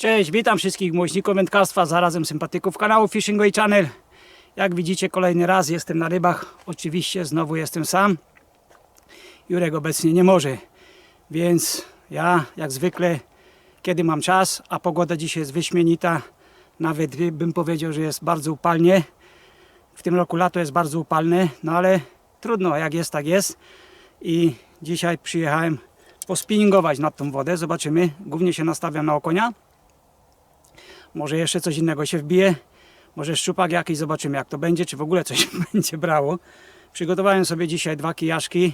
Cześć, witam wszystkich miłośników wędkarstwa, zarazem sympatyków kanału Fishing Way Channel. Jak widzicie kolejny raz jestem na rybach, oczywiście znowu jestem sam. Jurek obecnie nie może, więc ja jak zwykle kiedy mam czas, a pogoda dzisiaj jest wyśmienita, nawet bym powiedział, że jest bardzo upalnie. W tym roku lato jest bardzo upalne, no ale trudno, jak jest tak jest. I dzisiaj przyjechałem pospinningować nad tą wodę, zobaczymy. Głównie się nastawiam na okonia. Może jeszcze coś innego się wbije. Może szczupak jakiś, zobaczymy jak to będzie, czy w ogóle coś będzie brało. Przygotowałem sobie dzisiaj dwa kijaszki.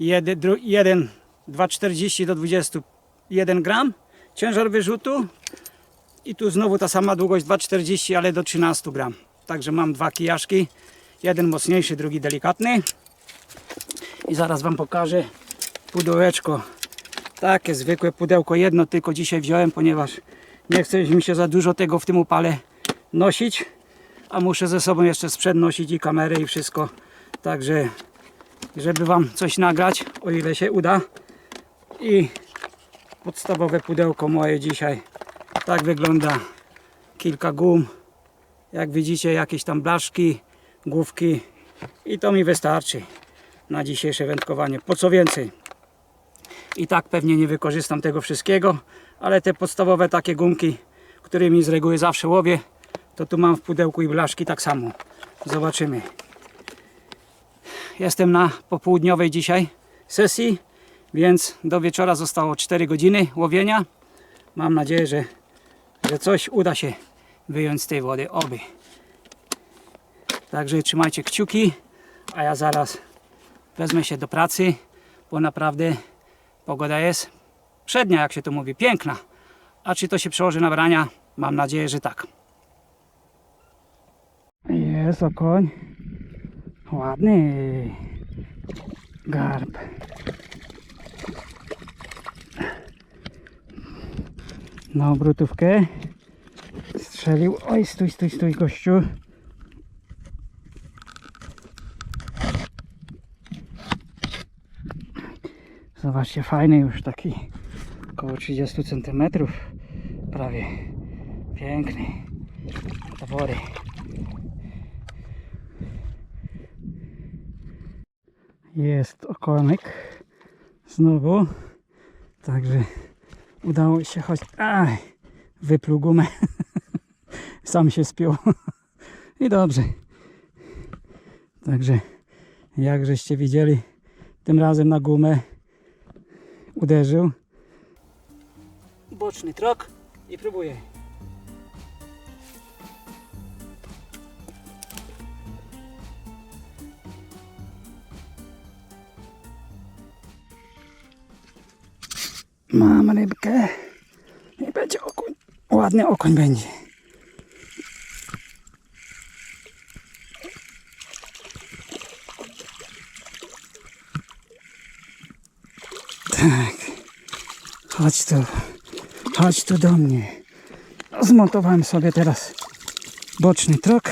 Jeden, dru, jeden 2,40 do 21 gram. Ciężar wyrzutu. I tu znowu ta sama długość 2,40, ale do 13 gram. Także mam dwa kijaszki. Jeden mocniejszy, drugi delikatny. I zaraz Wam pokażę pudełeczko. Takie zwykłe pudełko. Jedno tylko dzisiaj wziąłem, ponieważ nie chce mi się za dużo tego w tym upale nosić. A muszę ze sobą jeszcze sprzęt nosić i kamerę i wszystko. Także żeby Wam coś nagrać, o ile się uda. I podstawowe pudełko moje dzisiaj. Tak wygląda. Kilka gum. Jak widzicie jakieś tam blaszki, główki. I to mi wystarczy na dzisiejsze wędkowanie. Po co więcej? I tak pewnie nie wykorzystam tego wszystkiego, ale te podstawowe takie gumki, którymi z reguły zawsze łowię, to tu mam w pudełku i blaszki tak samo. Zobaczymy. Jestem na popołudniowej dzisiaj sesji, więc do wieczora zostało 4 godziny łowienia. Mam nadzieję, że, że coś uda się wyjąć z tej wody. Oby. Także trzymajcie kciuki, a ja zaraz wezmę się do pracy, bo naprawdę pogoda jest przednia, jak się to mówi, piękna. A czy to się przełoży na brania? Mam nadzieję, że tak. Jest okoń. Ładny garb. Na obrotówkę strzelił. Oj, stój, stój, stój, gościu. Zobaczcie, fajny już taki około 30 cm prawie. Piękny. Tawory. Jest okonek znowu. Także udało się choć. Aj, wypluł gumę. Sam się spiął. I dobrze. Także jak żeście widzieli, tym razem na gumę uderzył. Boczny trok i próbuję. Mam rybkę i będzie okuń. Ładny okoń będzie. Tak. Chodź tu. Chodź tu do mnie. Zmontowałem sobie teraz boczny trok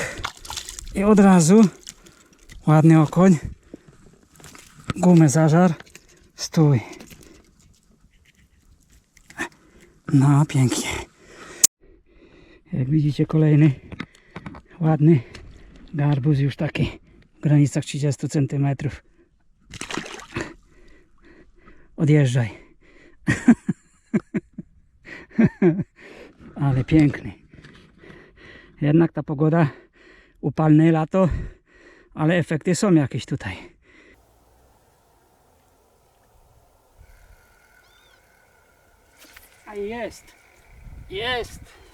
i od razu ładny okoń. Gumę zażar. Stój. No, pięknie. Jak widzicie, kolejny ładny garbuz, już taki w granicach 30 cm. Odjeżdżaj. Ale piękny. Jednak ta pogoda, upalne lato, ale efekty są jakieś tutaj. A jest. Jest.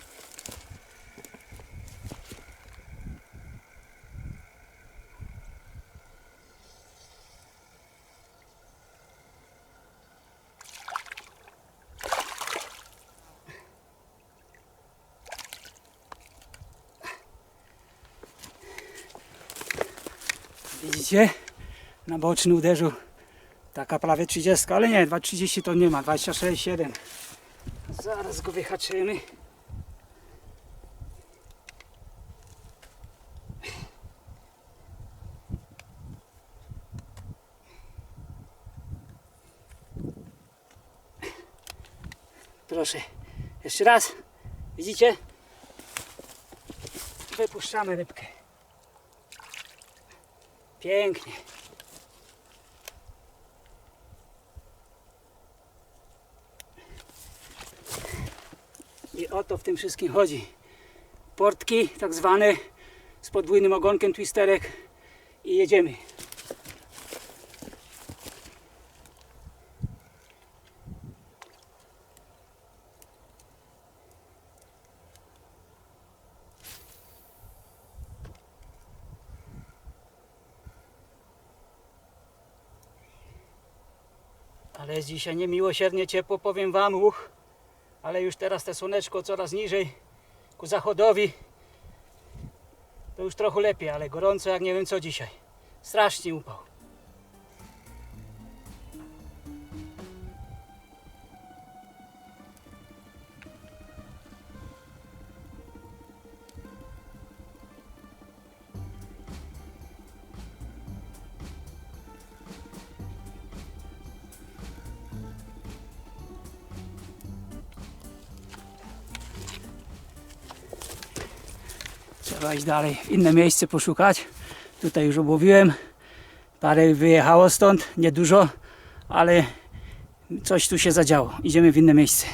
Widzicie? Na boczny uderzył taka prawie 30, ale nie, 2,30 to nie ma, 26,7. Zaraz go wyhaczymy. Proszę, jeszcze raz. Widzicie? Wypuszczamy rybkę. Pięknie. I o to w tym wszystkim chodzi. Portki tak zwane z podwójnym ogonkiem twisterek i jedziemy. Ale jest dzisiaj niemiłosiernie ciepło, powiem Wam, uch. Ale już teraz te słoneczko coraz niżej ku zachodowi. To już trochę lepiej, ale gorąco jak nie wiem co dzisiaj. Strasznie upał. Trzeba iść dalej, w inne miejsce poszukać. Tutaj już obłowiłem. Parę wyjechało stąd, niedużo, ale coś tu się zadziało. Idziemy w inne miejsce.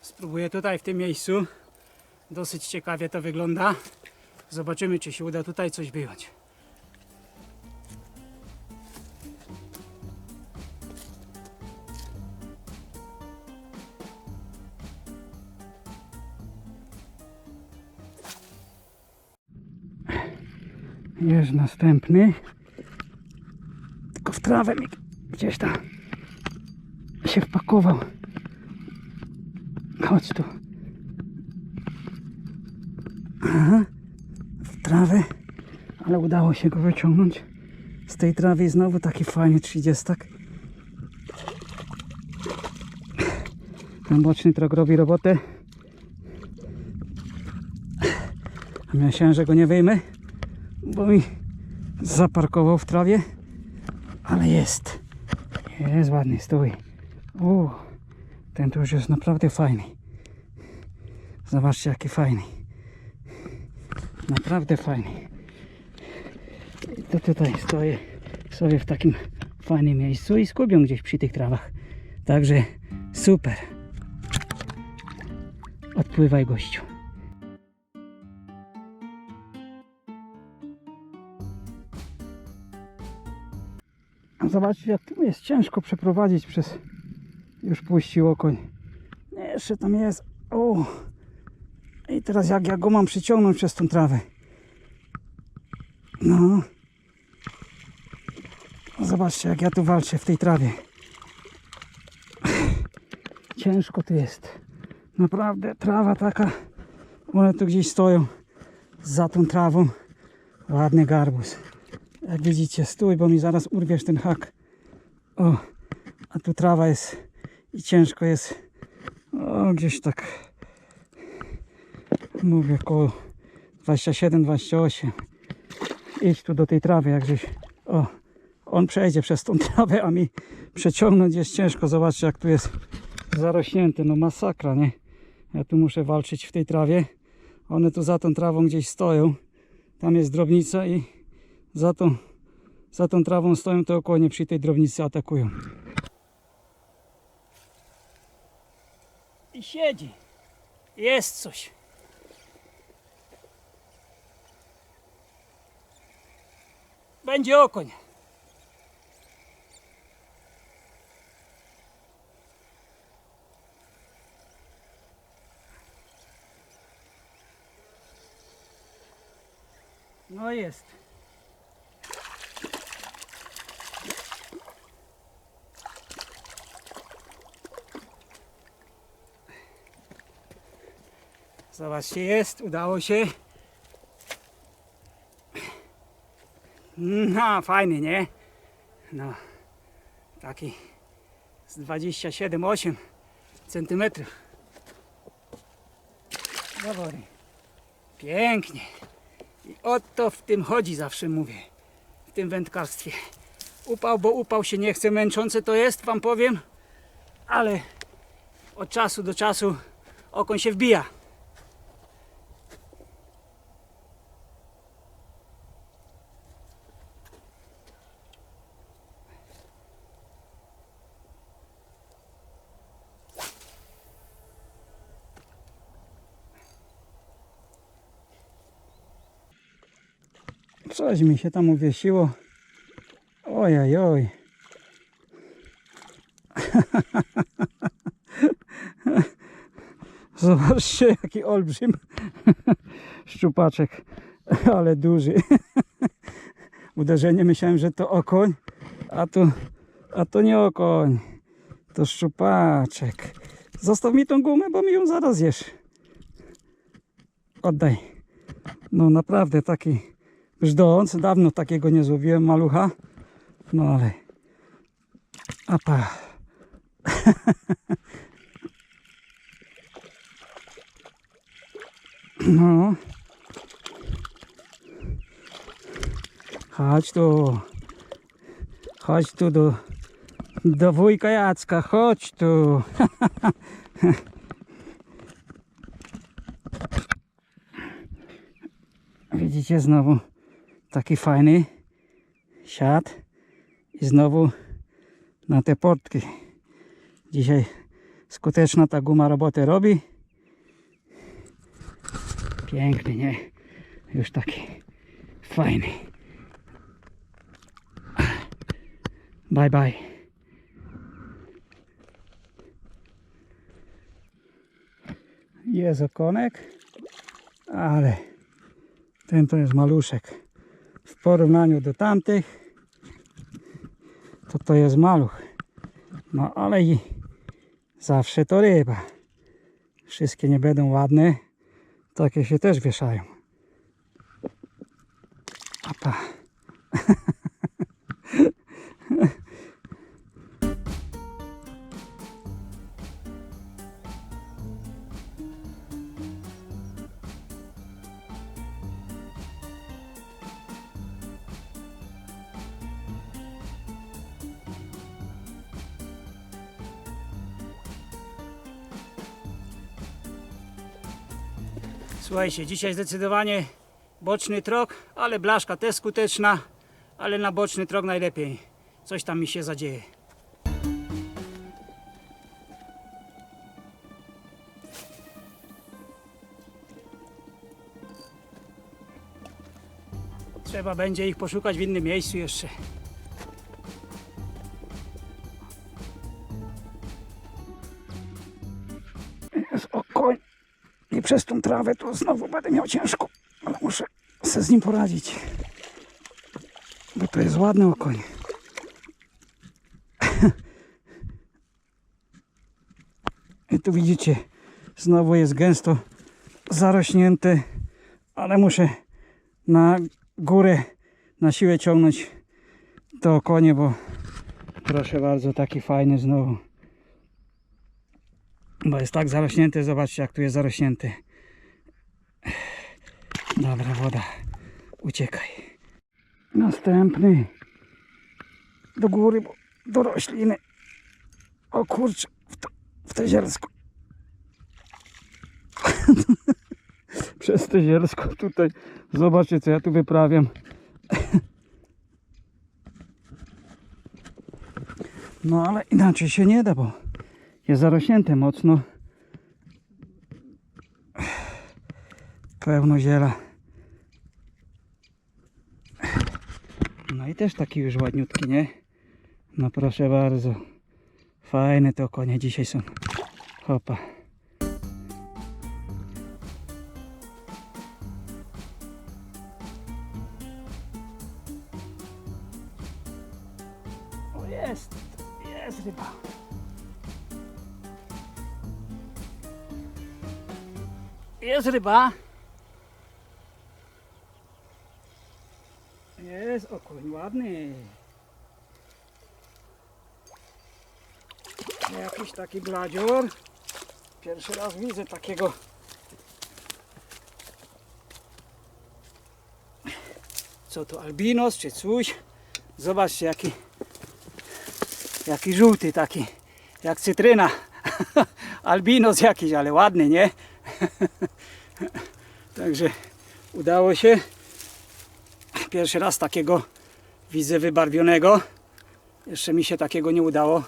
Spróbuję tutaj w tym miejscu. Dosyć ciekawie to wygląda. Zobaczymy, czy się uda tutaj coś wyjąć. Jest następny. Tylko w trawę mi gdzieś tam się wpakował. Chodź tu. Aha, w trawę, ale udało się go wyciągnąć. Z tej trawy znowu taki fajny 30. Ten boczny trog robi robotę. A myślałem, że go nie wyjmę bo mi zaparkował w trawie, ale jest. Jest ładny, stój. U, ten tu już jest naprawdę fajny. Zobaczcie, jaki fajny. Naprawdę fajny. I to tutaj stoję sobie w takim fajnym miejscu i skubią gdzieś przy tych trawach. Także super. Odpływaj gościu. Zobaczcie jak tu jest ciężko przeprowadzić przez... Już puścił okoń. Nie, Jeszcze tam jest. O! I teraz jak ja go mam przyciągnąć przez tą trawę? No. Zobaczcie jak ja tu walczę w tej trawie. Ciężko tu jest. Naprawdę trawa taka. One tu gdzieś stoją. Za tą trawą. Ładny garbus. Jak widzicie, stój, bo mi zaraz urwiesz ten hak. O, a tu trawa jest i ciężko jest. O, gdzieś tak mówię około 27-28. Idź tu do tej trawy, jak gdzieś. O, on przejdzie przez tą trawę, a mi przeciągnąć jest ciężko. Zobaczcie, jak tu jest zarośnięte. No masakra, nie? Ja tu muszę walczyć w tej trawie. One tu za tą trawą gdzieś stoją. Tam jest drobnica i za tą, za tą trawą stoją, to okonie przy tej drobnicy atakują. I siedzi. Jest coś. Będzie okoń. No jest. Zobaczcie, jest, udało się. No, fajny, nie? No, taki z 27-8 centymetrów. Dobry. Pięknie. I o to w tym chodzi, zawsze mówię. W tym wędkarstwie. upał, bo upał się nie chce, męczące to jest, wam powiem, ale od czasu do czasu okoń się wbija. Coś mi się tam uwiesiło. Ojej, oj. Zobaczcie, jaki olbrzym szczupaczek, ale duży. Uderzenie myślałem, że to okoń, a to, a to nie okoń, to szczupaczek. Zostaw mi tą gumę, bo mi ją zaraz jesz. Oddaj. No naprawdę taki brzdąc. Dawno takiego nie złowiłem malucha. No ale... Apa. No. Chodź tu. Chodź tu do, do wujka Jacka. Chodź tu. Widzicie znowu taki fajny siad i znowu na te portki. Dzisiaj skuteczna ta guma robotę robi. Piękny, nie? Już taki fajny. Bye bye. Jest okonek, ale ten to jest maluszek. W porównaniu do tamtych to to jest maluch. No ale i zawsze to ryba. Wszystkie nie będą ładne. Takie się też wieszają. Słuchajcie, dzisiaj zdecydowanie boczny trok, ale blaszka też skuteczna, ale na boczny trok najlepiej. Coś tam mi się zadzieje. Trzeba będzie ich poszukać w innym miejscu jeszcze. Przez tą trawę to znowu będę miał ciężko, ale muszę sobie z nim poradzić. Bo to jest ładny okoń. I tu widzicie, znowu jest gęsto zarośnięte, ale muszę na górę na siłę ciągnąć to konie, bo proszę bardzo, taki fajny znowu. Bo jest tak zarośnięty, zobaczcie jak tu jest zarośnięty. Dobra, woda, uciekaj. Następny. Do góry, bo do rośliny. O kurczę, w to, w to zielsko. Przez to zielsko tutaj. Zobaczcie co ja tu wyprawiam. No ale inaczej się nie da, bo jest zarośnięte mocno. Pełno ziela. No i też taki już ładniutki, nie? No proszę bardzo. Fajne te konie dzisiaj są. Hopa. Jest ryba. Jest okoń ładny. Jakiś taki bladzior. Pierwszy raz widzę takiego. Co to albinos czy coś? Zobaczcie jaki Jaki żółty taki, jak cytryna. Albinos jakiś, ale ładny, nie? Także udało się. Pierwszy raz takiego widzę wybarwionego. Jeszcze mi się takiego nie udało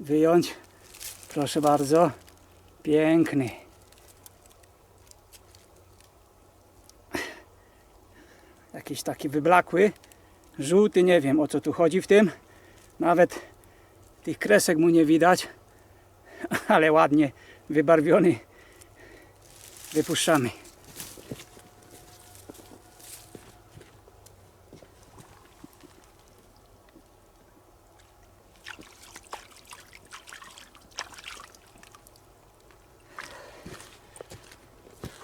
wyjąć. Proszę bardzo. Piękny. Jakiś taki wyblakły. Żółty, nie wiem o co tu chodzi w tym. Nawet tych kresek mu nie widać. Ale ładnie wybarwiony. Wypuszczamy.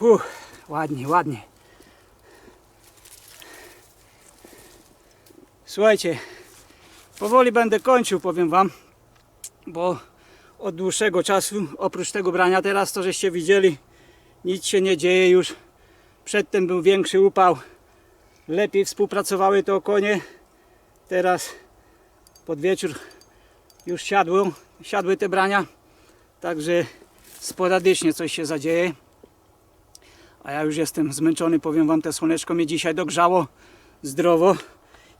Uff, ładnie, ładnie. Słuchajcie, powoli będę kończył, powiem Wam, bo od dłuższego czasu, oprócz tego brania teraz, to żeście widzieli, nic się nie dzieje już. Przedtem był większy upał, lepiej współpracowały to konie. Teraz pod wieczór już siadło, siadły te brania, także sporadycznie coś się zadzieje. A ja już jestem zmęczony, powiem Wam, te słoneczko mnie dzisiaj dogrzało zdrowo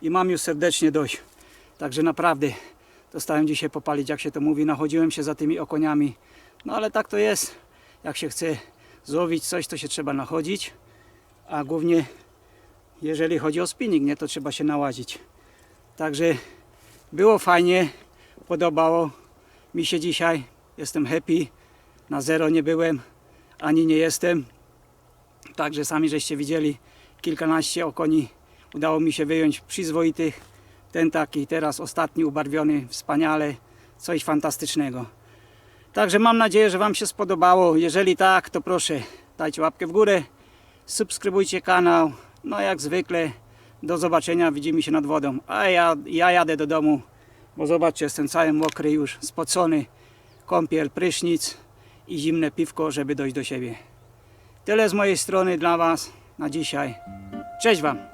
i mam już serdecznie dość. Także naprawdę dostałem dzisiaj popalić, jak się to mówi, nachodziłem się za tymi okoniami. No ale tak to jest, jak się chce złowić coś, to się trzeba nachodzić, a głównie jeżeli chodzi o spinning, nie, to trzeba się nałazić. Także było fajnie, podobało mi się dzisiaj, jestem happy, na zero nie byłem, ani nie jestem. Także sami żeście widzieli kilkanaście okoni udało mi się wyjąć przyzwoitych. Ten taki teraz ostatni ubarwiony wspaniale, coś fantastycznego. Także mam nadzieję, że Wam się spodobało. Jeżeli tak, to proszę dajcie łapkę w górę, subskrybujcie kanał. No jak zwykle do zobaczenia, widzimy się nad wodą. A ja, ja jadę do domu, bo zobaczcie, jestem cały mokry już, spocony. Kąpiel, prysznic i zimne piwko, żeby dojść do siebie. Tyle z mojej strony dla Was na dzisiaj. Cześć Wam!